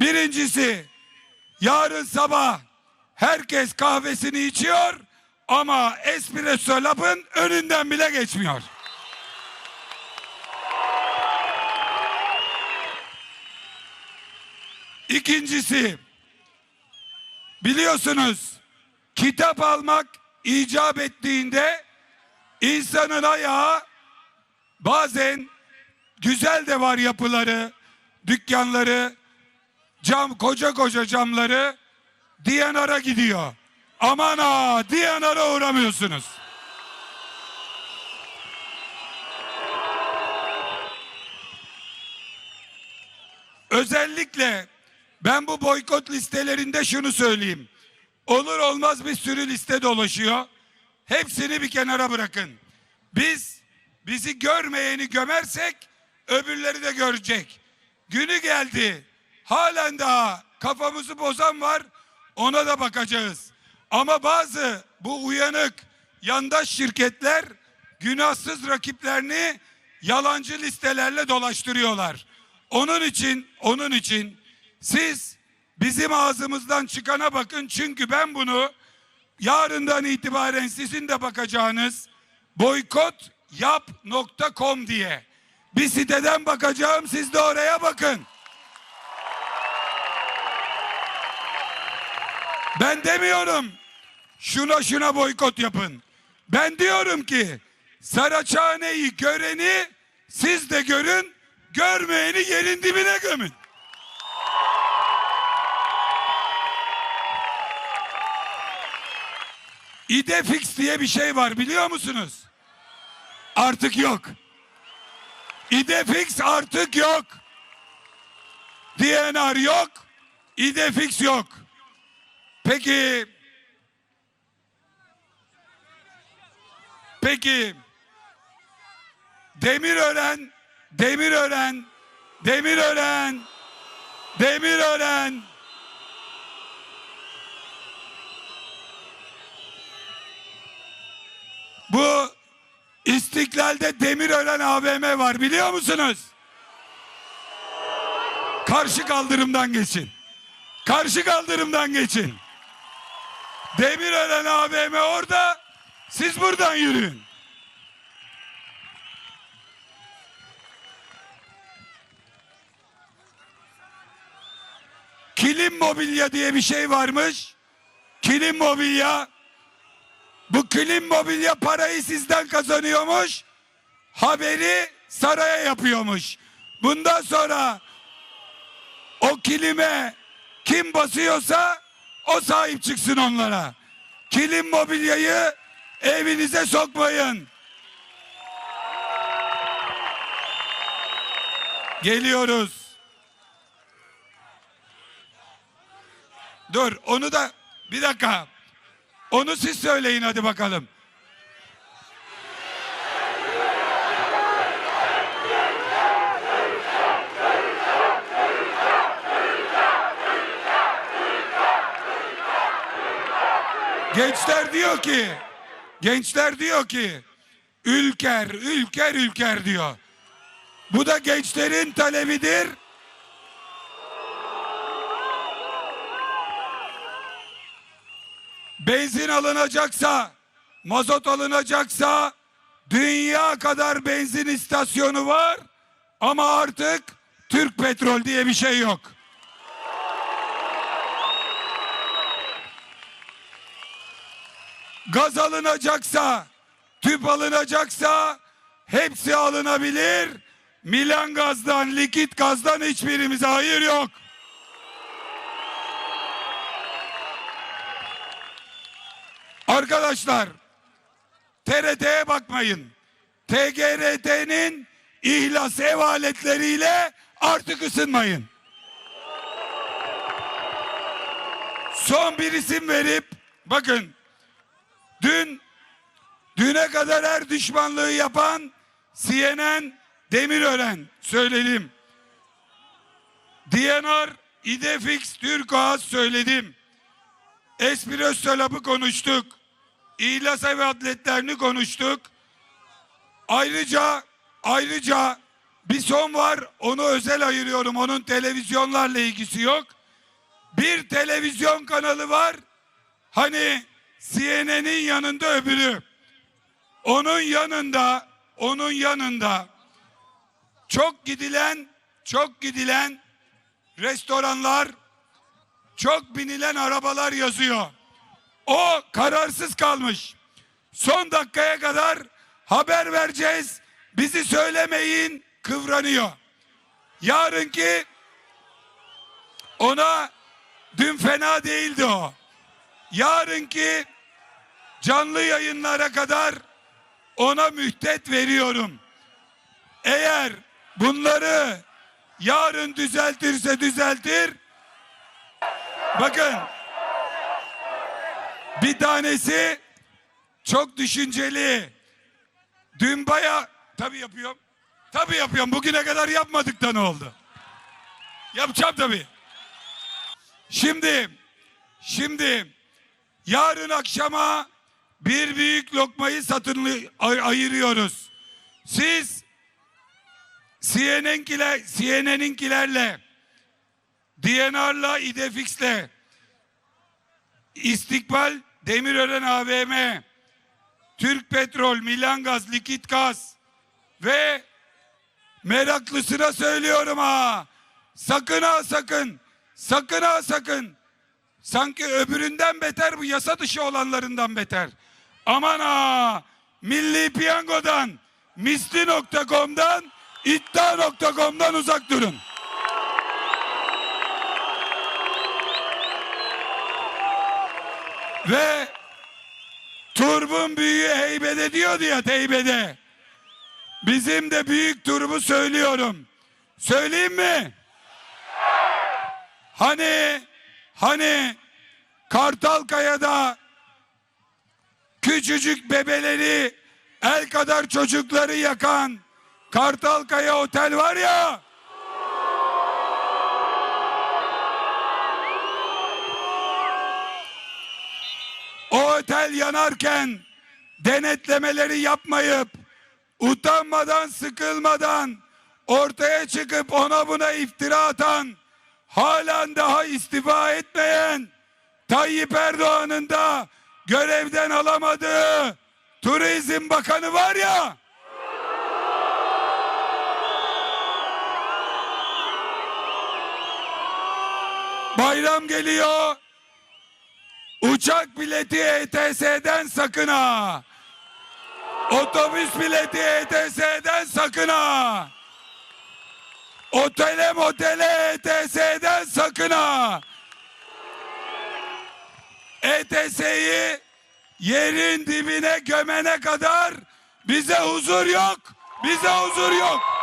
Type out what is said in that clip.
Birincisi yarın sabah herkes kahvesini içiyor ama espresso labın önünden bile geçmiyor. İkincisi biliyorsunuz kitap almak icap ettiğinde insanın ayağı bazen güzel de var yapıları, dükkanları, cam koca koca camları DNR'a gidiyor. Aman ha DNR'a uğramıyorsunuz. Özellikle ben bu boykot listelerinde şunu söyleyeyim. Olur olmaz bir sürü liste dolaşıyor. Hepsini bir kenara bırakın. Biz bizi görmeyeni gömersek öbürleri de görecek. Günü geldi. Halen daha kafamızı bozan var. Ona da bakacağız. Ama bazı bu uyanık yandaş şirketler günahsız rakiplerini yalancı listelerle dolaştırıyorlar. Onun için, onun için siz bizim ağzımızdan çıkana bakın çünkü ben bunu yarından itibaren sizin de bakacağınız boykot yap.com diye bir siteden bakacağım siz de oraya bakın. Ben demiyorum şuna şuna boykot yapın. Ben diyorum ki Saraçhane'yi göreni siz de görün, görmeyeni yerin dibine gömün. İdefix diye bir şey var biliyor musunuz? Artık yok. İdefix artık yok. DNR yok. İdefix yok. Peki Peki Demirören Demirören Demirören Demirören Bu İstiklal'de Demirören AVM var biliyor musunuz? Karşı kaldırımdan geçin. Karşı kaldırımdan geçin. Demirören AVM orada. Siz buradan yürüyün. Kilim mobilya diye bir şey varmış. Kilim mobilya. Bu kilim mobilya parayı sizden kazanıyormuş. Haberi saraya yapıyormuş. Bundan sonra o kilime kim basıyorsa o sahip çıksın onlara. Kilim mobilyayı evinize sokmayın. Geliyoruz. Dur onu da bir dakika. Onu siz söyleyin hadi bakalım. Gençler diyor ki, gençler diyor ki, ülker, ülker, ülker diyor. Bu da gençlerin talebidir. Benzin alınacaksa, mazot alınacaksa dünya kadar benzin istasyonu var ama artık Türk Petrol diye bir şey yok. Gaz alınacaksa, tüp alınacaksa hepsi alınabilir. Milan gazdan, likit gazdan hiçbirimize hayır yok. Arkadaşlar TRT'ye bakmayın. TGRT'nin ihlas ev aletleriyle artık ısınmayın. Son bir isim verip bakın dün düne kadar her düşmanlığı yapan CNN Demirören söyledim. DNR, İdefix, Türkoğaz söyledim. Espresso Lab'ı konuştuk. İhlas ev atletlerini konuştuk. Ayrıca ayrıca Bir son var onu özel ayırıyorum. Onun televizyonlarla ilgisi yok. Bir televizyon kanalı var. Hani CNN'in yanında öbürü. Onun yanında, onun yanında çok gidilen, çok gidilen restoranlar, çok binilen arabalar yazıyor. O kararsız kalmış. Son dakikaya kadar haber vereceğiz. Bizi söylemeyin kıvranıyor. Yarınki ona dün fena değildi o. Yarınki canlı yayınlara kadar ona mühtet veriyorum. Eğer bunları yarın düzeltirse düzeltir. Bakın bir tanesi çok düşünceli. Dün baya tabii yapıyorum. Tabii yapıyorum. Bugüne kadar yapmadık da ne oldu? Yapacağım tabii. Şimdi şimdi yarın akşama bir büyük lokmayı satın ay- ayırıyoruz. Siz CNN'kiler, CNN'inkilerle DNR'la İdefix'le İstikbal Demirören AVM Türk Petrol, Milan Gaz, Likit Gaz ve meraklısına söylüyorum ha. Sakın ha sakın. Sakın ha sakın. Sanki öbüründen beter bu yasa dışı olanlarından beter. Aman ha. Milli Piyango'dan, misli.com'dan, iddia.com'dan uzak durun. Ve turbun büyüğü heybede diyordu ya teybede. Bizim de büyük turbu söylüyorum. Söyleyeyim mi? Hani hani Kartalkaya'da küçücük bebeleri el kadar çocukları yakan Kartalkaya Otel var ya. O otel yanarken denetlemeleri yapmayıp utanmadan sıkılmadan ortaya çıkıp ona buna iftira atan halen daha istifa etmeyen Tayyip Erdoğan'ın da görevden alamadığı Turizm Bakanı var ya Bayram geliyor. Uçak bileti ETS'den sakın ha. Otobüs bileti ETS'den sakın ha. Otele motele ETS'den sakın ha. ETS'yi yerin dibine gömene kadar bize huzur yok. Bize huzur yok.